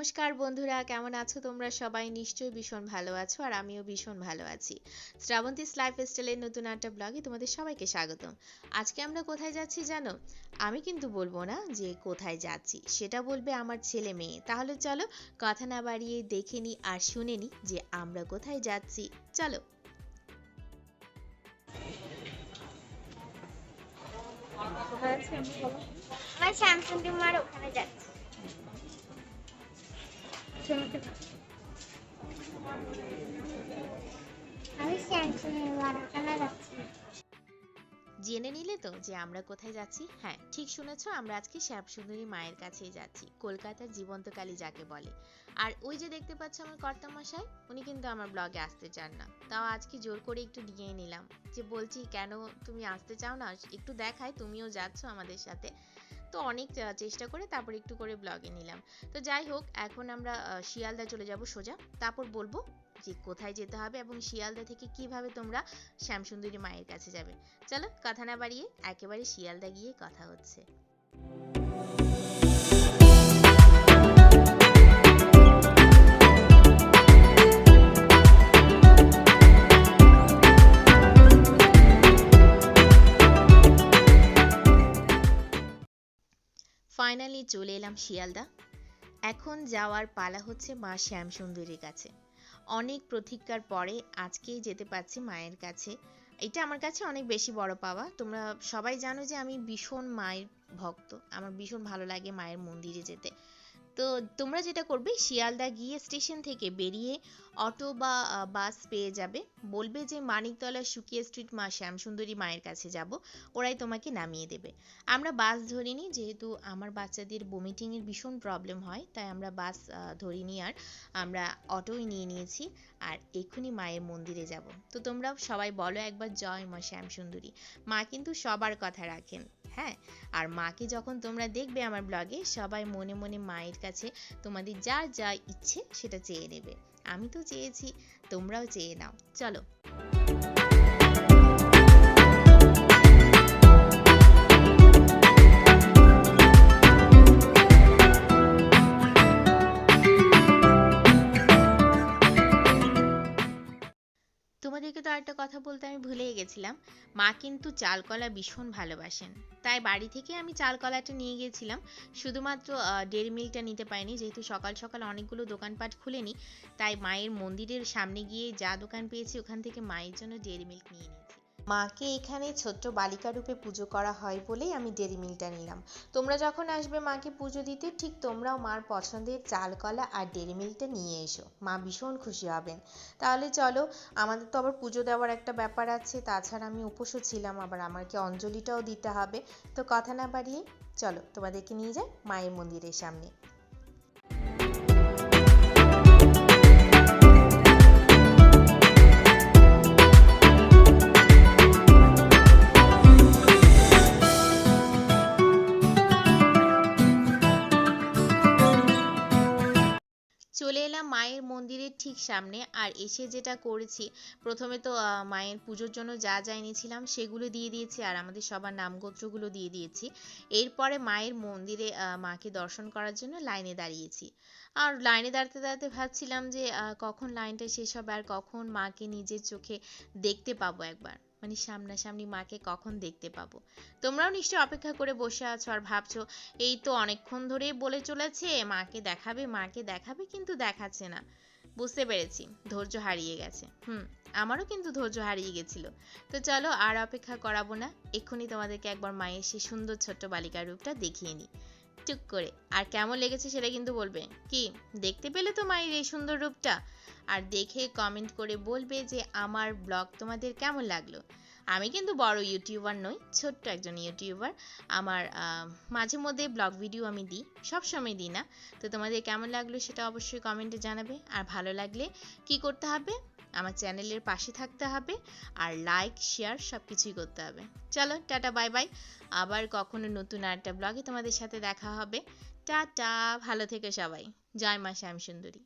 নমস্কার বন্ধুরা, কেমন আছো তোমরা? সবাই নিশ্চয়ই ভীষণ ভালো আছো আর আমিও ভীষণ ভালো আছি। শ্রাবন্তীস লাইফ স্টাইলের নতুন একটা ব্লগে তোমাদের সবাইকে স্বাগতম। আজকে আমরা কোথায় যাচ্ছি জানো? আমি কিন্তু বলব না যে কোথায় যাচ্ছি, সেটা বলবে আমার ছেলে মেয়ে। তাহলে চলো কথা না বাড়িয়ে দেখে নি আর শুনে নি যে আমরা কোথায় যাচ্ছি। চলো। আমার স্যামসাং টিমার ওখানে যাচ্ছে। জেনে নিলে তো যে আমরা কোথায় যাচ্ছি? হ্যাঁ ঠিক শুনেছো, আমরা আজকে শ্যামসুন্দরী মায়ের কাছেই যাচ্ছি, কলকাতার জীবন্তকালী যাকে বলে। আর ওই যে দেখতে পাচ্ছ আমার কর্তামশাই, উনি কিন্তু আমার ব্লগে আসতে চান না। তাও আজকে জোর করে একটু নিয়ে নিলাম, যে বলছি, কেন তুমি আসতে চাও না? একটু দেখায় তুমিও যাচ্ছ আমাদের সাথে। তো অনেক চেষ্টা করে তারপর একটু করে ব্লগে নিলাম। তো যাই হোক, এখন আমরা শিয়ালদা চলে যাব সোজা। তারপর বলব যে কোথায় যেতে হবে এবং শিয়ালদা থেকে কীভাবে তোমরা শ্যামসুন্দরী মায়ের কাছে যাবে। চলো, কথা না বাড়িয়ে একেবারে শিয়ালদা গিয়ে কথা হচ্ছে। ফাইনালি চলে এলাম শিয়ালদা। এখন যাওয়ার পালা হচ্ছে মা শ্যামসুন্দরীর কাছে। অনেক প্রতীক্ষার পরে আজকেই যেতে পারছি মায়ের কাছে। এটা আমার কাছে অনেক বেশি বড় পাওয়া। তোমরা সবাই জানো যে আমি ভীষণ মায়ের ভক্ত। আমার ভীষণ ভালো লাগে মায়ের মন্দিরে যেতে। তো তোমরা যেটা করবে, শিয়ালদা গিয়ে স্টেশন থেকে বেরিয়ে অটো বা বাস পেয়ে যাবে। বলবে যে, মানিকতলা সুকিয়া স্ট্রিট মা শ্যামসুন্দরী মায়ের কাছে যাব। ওরাই তোমাকে নামিয়ে দেবে। আমরা বাস ধরিনি, যেহেতু আমার বাচ্চাদের বমিটিংয়ের ভীষণ প্রবলেম হয়, তাই আমরা বাস ধরিনি আর। আমরা অটোই নিয়ে নিয়েছি আর এক্ষুনি মায়ের মন্দিরে যাব। তো তোমরা সবাই বলো একবার, জয় মা শ্যামসুন্দরী। মা কিন্তু সবার কথা রাখেন। হ্যাঁ? আর মাকে যখন তোমরা দেখবে আমার ব্লগে সবাই মনে মনে মায়ের কাছে তোমাদের যা যা ইচ্ছে সেটা চেয়ে নেবে। আমি তো চেয়েছি, তোমরাও চেয়ে নাও। চলো আরেকটা কথা বলতে আমি ভুলেই গেছিলাম। মা কিন্তু চালকলা ভীষণ ভালোবাসেন। তাই বাড়ি থেকে আমি চালকলাটা নিয়ে গিয়েছিলাম শুধুমাত্র ডেরি মিল্কটা নিতে পারিনি। যেহেতু সকাল সকাল অনেকগুলো দোকানপাট খুলেনি, তাই মায়ের মন্দিরের সামনে গিয়ে যা দোকান পেয়েছি, ওখান থেকে মায়ের জন্য ডেরি মিল্ক নিয়ে নিয়েছি। মাকে এখানে ছোট্ট বালিকা রূপে পুজো করা হয় বলেই আমি ডেয়ারি মিল্কটা নিলাম। তোমরা যখন আসবে মাকে পুজো দিতে, ঠিক তোমরাও মার পছন্দের চালকলা আর ডেয়ারি মিল্কটা নিয়ে এসো। মা ভীষণ খুশি হবেন। তাহলে চলো, আমাদের তো আবার পুজো দেওয়ার একটা ব্যাপার আছে, তাছাড়া আমি উপোসও ছিলাম, আবার আমাকে অঞ্জলিটাও দিতে হবে। তো কথা না বাড়িয়ে, চলো তোমাদেরকে নিয়ে যাই মায়ের মন্দিরের সামনে। এলাম মায়ের মন্দিরের ঠিক সামনে আর এসে যেটা করেছি, প্রথমে তো মায়ের পুজোর জন্য যা যা এনেছিলাম সেগুলো দিয়ে দিয়েছি আর আমাদের সবার নামগোত্রগুলো দিয়ে দিয়েছি। এরপরে মায়ের মন্দিরে মাকে দর্শন করার জন্য লাইনে দাঁড়িয়েছি। আর লাইনে দাঁড়াতে দাঁড়াতে ভাবছিলাম যে কখন লাইনটা শেষ হবে আর কখন মাকে নিজের চোখে দেখতে পাবো একবার। মানে সামনাসামনি মাকে কখন দেখতে পাবো? তোমরাও নিশ্চয়ই অপেক্ষা করে বসে আছো আর ভাবছ, এই তো অনেকক্ষণ ধরেই বলে চলেছে, মাকে দেখাবে মাকে দেখাবে কিন্তু দেখাচ্ছে না। বুঝতে পেরেছি, ধৈর্য হারিয়ে গেছে। হুম, আমারও কিন্তু ধৈর্য হারিয়ে গেছিল। তো চলো আর অপেক্ষা করাবো না, এক্ষুনি তোমাদেরকে একবার মায়ের সেই সুন্দর ছোট্ট বালিকার রূপটা দেখিয়ে নিই। টুক করে। আর কেমন লেগেছে সেটা কিন্তু বলবে। কি? দেখতে পেলে তো মায়ের এই সুন্দর রূপটা? আর দেখে কমেন্ট করে বলবে যে, আমার ব্লগ তোমাদের কেমন লাগল? আমি কিন্তু বড় ইউটিউবার নই, ছোট্ট একজন ইউটিউবার। আমার মাঝে মধ্যে ব্লগ ভিডিও আমি দিই সব সময় দিই না। তো তোমাদের কেমন লাগল সেটা অবশ্যই কমেন্টে জানাবে। আর ভালো লাগলে কি করতে হবে? আমার চ্যানেলের পাশে থাকতে হবে। আর লাইক, শেয়ার সব কিছুই করতে হবে। চলো, টাটা, বাই বাই। আবার কখনো নতুন আর একটা ব্লগে তোমাদের সাথে দেখা হবে। টাটা, ভালো থেকো সবাই। জয় মা শ্যামসুন্দরী।